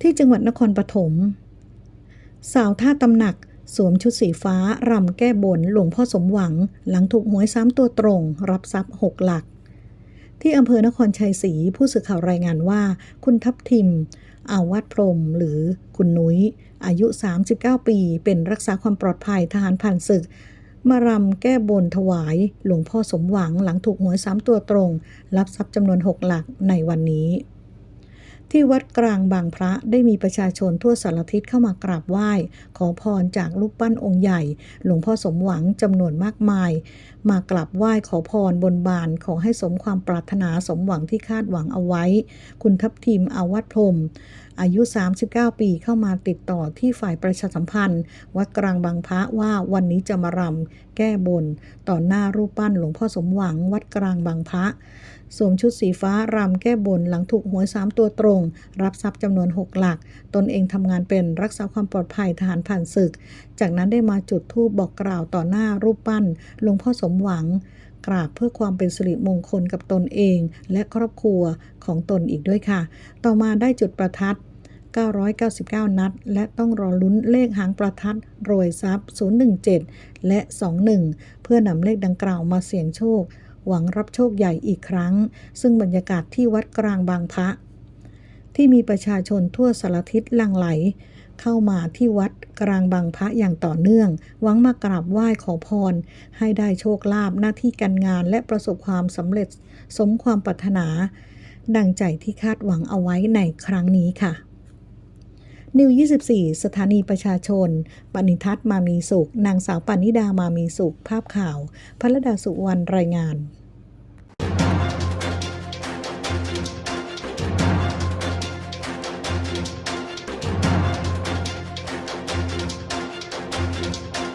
ที่จังหวัดนครปฐม สาวท่าตำหนักสวมชุดสีฟ้ารำแก้บนหลวงพ่อสมหวัง หลังถูกหวยซ้ำตัวตรง รับทรัพย์หกหลัก ที่อำเภอนครชัยศรีผู้สื่อข่าวรายงานว่า คุณทัพทิม อาวัดพรมหรือคุณนุ้ย อายุ 39 ปี เป็นรักษาความปลอดภัยทหารผ่านศึก มารำแก้บนถวาย หลวงพ่อสมหวังหลังถูกหวยซ้ำตัวตรง รับทรัพย์จำนวน6หลักในวันนี้ ที่วัดกลางบางพระได้มีประชาชนทั่วสารทิศเข้ามากราบไหว้ ขอพรจากรูปปั้นองค์ใหญ่ หลวงพ่อสมหวังจำนวนมากมาย มากราบไหว้ขอพรบนบานขอให้สมความปรารถนาสมหวังที่คาดหวังเอาไว้ คุณทัพทีมอาวัดพรมอายุ 39 ปีเข้ามาติดต่อที่ฝ่ายประชาสัมพันธ์ วัดกลางบางพระว่าวันนี้จะมารำแก้บน ต่อหน้ารูปปั้นหลวงพ่อสมหวังวัดกลางบางพระ สวมชุดสีฟ้ารำแก้บนหลังถูกหวยสามตัวตรง รับทรัพย์จำนวน 6 หลัก ตนเองทำงานเป็นรักษาความปลอดภัยทหารผ่านศึก จากนั้นได้มาจุดธูปบอกกล่าวต่อหน้ารูปปั้นหลวงพ่อสมหวัง กราบเพื่อความเป็นสิริมงคลกับตนเอง และครอบครัวของตนอีกด้วยค่ะ ต่อมาได้จุดประทัด999 นัด และต้องรอลุ้นเลขหางประทัดโรยทรัพย์ 017 และ 21 เพื่อนำเลขดังกล่าวมาเสี่ยงโชค หวังรับโชคใหญ่อีกครั้ง ซึ่งบรรยากาศที่วัดกลางบางพระที่มีประชาชนทั่วสารทิศลังไหล เข้ามาที่วัดกลางบางพระอย่างต่อเนื่อง หวังมากราบไหว้ขอพร ให้ได้โชคลาภหน้าที่การงานและประสบความสำเร็จสมความปรารถนา ดังใจที่คาดหวังเอาไว้ในครั้งนี้ค่ะนิว 24 สถานีประชาชน ปณิทัศน์มามีสุข นางสาวปานิดามามีสุข ภาพข่าว พระดาสุวรรณรายงาน